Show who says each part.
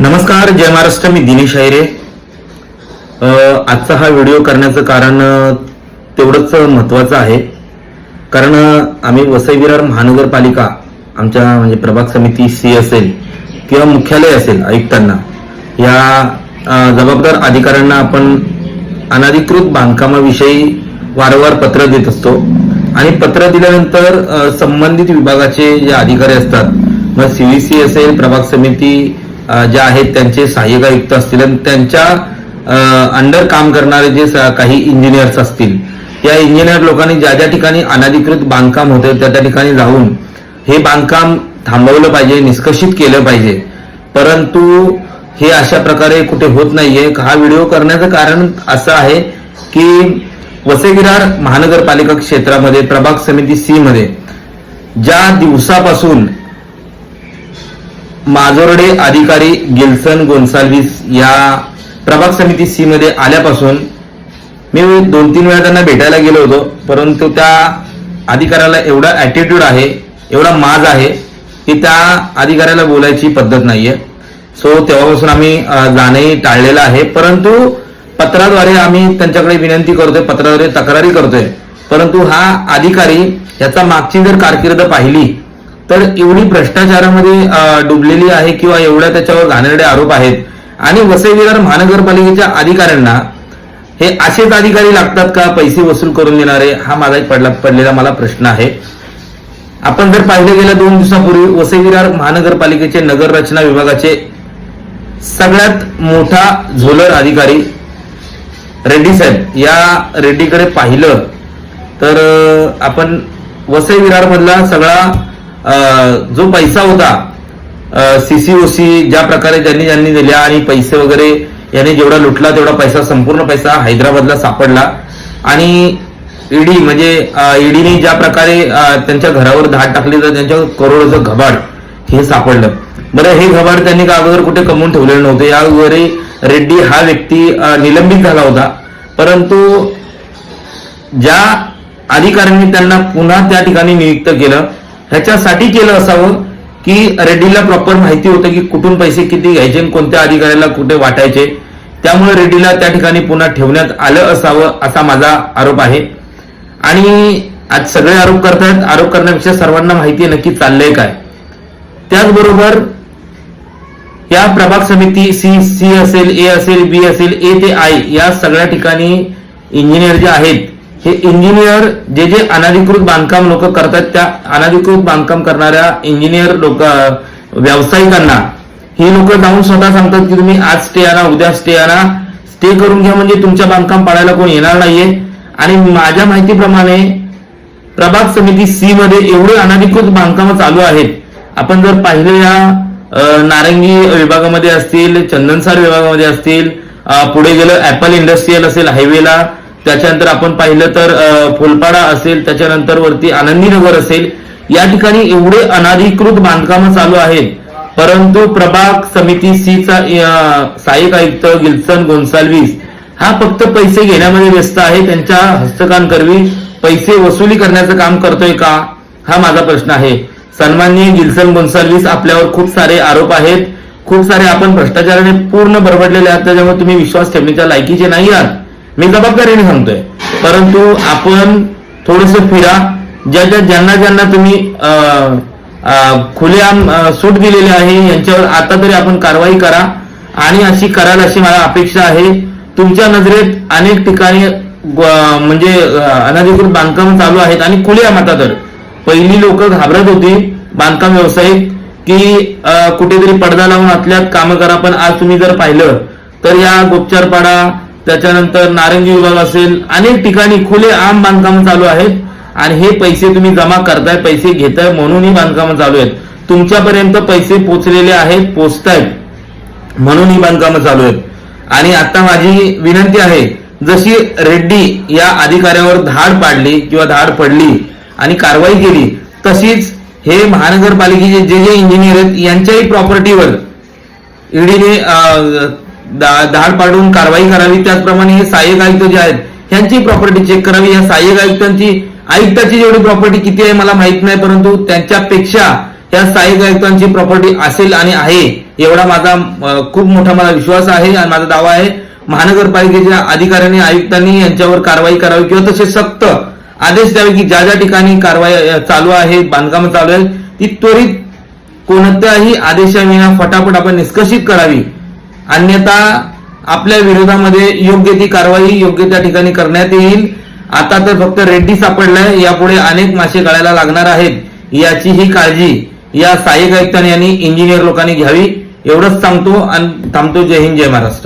Speaker 1: नमस्कार जय महाराष्ट्र मी दिनेश हैरे. आजचा हा व्हिडिओ करण्याचं कारण तेवढंच महत्वाचं आहे. कारण आम्ही वसई विरार महानगरपालिका आमच्या म्हणजे प्रभाग समिती सी असेल किंवा मुख्यालय असेल आयुक्तांना. या जबाबदार अधिकाऱ्यांना आपण अनधिकृत बांधकामाविषयी वारंवार पत्र देत असतो. आणि पत्र दिल्यानंतर संबंधित विभागाचे जे अधिकारी असतात मग सी असेल प्रभाग समिती ज्या आहेत त्यांचे सहाय्यक आयुक्त असतील आणि त्यांच्या अंडर काम करणारे जे काही इंजिनियर्स असतील या इंजिनियर लोकांनी ज्या ज्या ठिकाणी अनाधिकृत बांधकाम होते त्या त्या ठिकाणी जाऊन हे बांधकाम थांबवलं पाहिजे निष्कषित केलं पाहिजे. परंतु हे अशा प्रकारे कुठे होत नाहीये. हा व्हिडिओ करण्याचं कारण असं आहे की वसेगिरार महानगरपालिका क्षेत्रामध्ये प्रभाग समिती सी मध्ये ज्या दिवसापासून माजोर्डे अधिकारी गिल्सन गोन्साल्विस या प्रभाग समिती सी मध्ये आल्यापासून मी दोन तीन वेळा त्यांना भेटायला गेलो होतो परंतु त्या अधिकाऱ्याला एवढा ॲटिट्यूड आहे एवढा माज आहे की त्या अधिकाऱ्याला बोलायची पद्धत नाहीये. सो तेव्हापासून आम्ही जाणंही टाळलेलं आहे. परंतु पत्राद्वारे आम्ही त्यांच्याकडे विनंती करतोय पत्राद्वारे तक्रारी करतोय. परंतु हा अधिकारी याचा मागची जर कारकीर्द पाहिली तर एवढी भ्रष्टाचारामध्ये डुबलेली आहे किंवा एवढ्या त्याच्यावर घाणेरडे आरोप आहेत? आणि वसई विरार महानगरपालिकेच्या अधिकाऱ्यांना हे असेच अधिकारी लागतात का? पैसे वसूल करून देणारे? हा माझा एक पडला पडलेला मला प्रश्न आहे. आपण जर पाहिले गेल्या दोन दिवसापूर्वी वसई विरार महानगरपालिकेचे नगर रचना विभागाचे सगळ्यात मोठा झोलर अधिकारी रेड्डी साहेब या रेड्डीकडे पाहिलं तर आपण वसई विरार मधला सगळा जो पैसा होता सीसीओसी ज्या प्रकारे ज्यांनी ज्यांनी दिल्या आणि पैसे वगैरे याने जेवढा लुटला तेवढा पैसा संपूर्ण पैसा हैदराबादला सापडला. आणि ईडी म्हणजे ईडीने ज्या प्रकारे त्यांच्या घरावर धाड टाकली तर त्यांच्या करोडचं घबाड हे सापडलं. बरं हे घबाड त्यांनी का अगोदर कुठे कमवून ठेवलेलं नव्हतं. वगैरे रेड्डी हा व्यक्ती निलंबित झाला होता. परंतु ज्या अधिकाऱ्यांनी त्यांना पुन्हा त्या ठिकाणी नियुक्त केलं ह्याच्यासाठी केलं असावं की रेड्डीला प्रॉपर माहिती होतं की कुठून पैसे किती घ्यायचे आणि कोणत्या अधिकाऱ्याला कुठे वाटायचे. त्यामुळे रेड्डीला त्या ठिकाणी पुन्हा ठेवण्यात आलं असावं असा माझा आरोप आहे. आणि आज सगळे आरोप करतायत. आरोप करण्यापेक्षा सर्वांना माहिती आहे नक्की चाललंय काय. त्याचबरोबर या प्रभाग समिती सी सी असेल ए असेल बी असेल ए ते आय या सगळ्या ठिकाणी इंजिनियर जे आहेत हे इंजिनियर जे जे अनाधिकृत बांधकाम लोक करतात त्या अनाधिकृत बांधकाम करणाऱ्या इंजिनियर लोक व्यावसायिकांना ही लोक जाऊन स्वतः सांगतात की तुम्ही आज स्टे आणा उद्या स्टे आणा. स्टे करून घ्या म्हणजे तुमच्या बांधकाम पाडायला कोण येणार नाहीये. आणि माझ्या माहितीप्रमाणे प्रभाग समिती सी मध्ये एवढे अनाधिकृत बांधकामं चालू आहेत. आपण जर पाहिलं या नारंगी विभागामध्ये असतील चंदनसार विभागामध्ये असतील पुढे गेलं ऍपल इंडस्ट्रीयल असेल हायवेला त्याच्यानंतर आपण पाहिलं तर फुलपाडा असेल त्याच्यानंतर वरती आनंदीनगर असेल या ठिकाणी एवढे अनाधिकृत बांधकामं चालू आहेत. परंतु प्रभाग समिती सी चा सहाय्यक आयुक्त गिल्सन गोन्साल्विस हा फक्त पैसे घेण्यामध्ये व्यस्त आहे. त्यांच्या हस्तकांकरवी पैसे वसुली करण्याचं काम करतोय का? हा माझा प्रश्न आहे. सन्माननीय गिल्सन गोन्साल्विस आपल्यावर खूप सारे आरोप आहेत. खूप सारे आपण भ्रष्टाचाराने पूर्ण बरबडलेले आहात. त्याच्यामुळे तुम्ही विश्वास ठेवण्याच्या लायकीचे नाही आहात. मी जबाबदारीने सांगतोय. परंतु आपण थोडस फिरा ज्या ज्या ज्यांना ज्यांना तुम्ही खुलेआम सूट दिलेली आहे यांच्यावर आता तरी आपण कारवाई करा आणि अशी कराल अशी मला अपेक्षा आहे. तुमच्या नजरेत अनेक ठिकाणी म्हणजे अनधिकृत बांधकाम चालू आहेत आणि खुलेआम आता तर. पहिली लोक घाबरत होती बांधकाम व्यावसायिक की कुठेतरी पडदा लावून आतल्यात कामं करा पण आज तुम्ही जर पाहिलं तर या गोपचारपाडा त्याच्यानंतर नारंगी विभाग असेल अनेक ठिकाणी खुले आम बांधकाम चालू आहेत. आणि हे पैसे तुम्ही जमा करताय पैसे घेताय म्हणून ही बांधकामं चालू आहेत. तुमच्यापर्यंत पैसे पोचलेले आहेत पोचतायत म्हणून ही बांधकामं चालू आहेत. आणि आता माझी विनंती आहे जशी रेड्डी या अधिकाऱ्यावर धाड पाडली किंवा धाड पडली आणि कारवाई केली तशीच हे महानगरपालिकेचे जे जे इंजिनियर आहेत यांच्याही प्रॉपर्टीवर ईडीने धाड पाडून कारवाई करावी. त्याचप्रमाणे हे सहाय्यक आयुक्त जे आहेत ह्यांची प्रॉपर्टी चेक करावी. या सहाय्यक आयुक्तांची आयुक्ताची जेवढी प्रॉपर्टी किती आहे मला माहीत नाही परंतु त्यांच्यापेक्षा या सहाय्यक आयुक्तांची प्रॉपर्टी असेल आणि आहे एवढा माझा खूप मोठा मला विश्वास आहे आणि माझा दावा आहे. महानगरपालिकेच्या अधिकाऱ्यांनी आयुक्तांनी यांच्यावर कारवाई करावी किंवा तसे सक्त आदेश द्यावे की ज्या ज्या ठिकाणी कारवाई चालू आहे बांधकाम चालू आहे ती त्वरित कोणत्याही आदेशाविना फटाफट आपण निष्कर्षित करावी. अन्यथा आपल्या विरोधामध्ये योग्य ती कारवाई योग्य त्या ठिकाणी करण्यात येईल. आता तर फक्त रेड्डी सापडलाय यापुढे अनेक मासे गळायला लागणार आहेत. याची ही काळजी या सहाय्यक आयुक्तांनी आणि इंजिनियर लोकांनी घ्यावी. एवढंच सांगतो आणि थांबतो. जय हिंद जय महाराष्ट्र.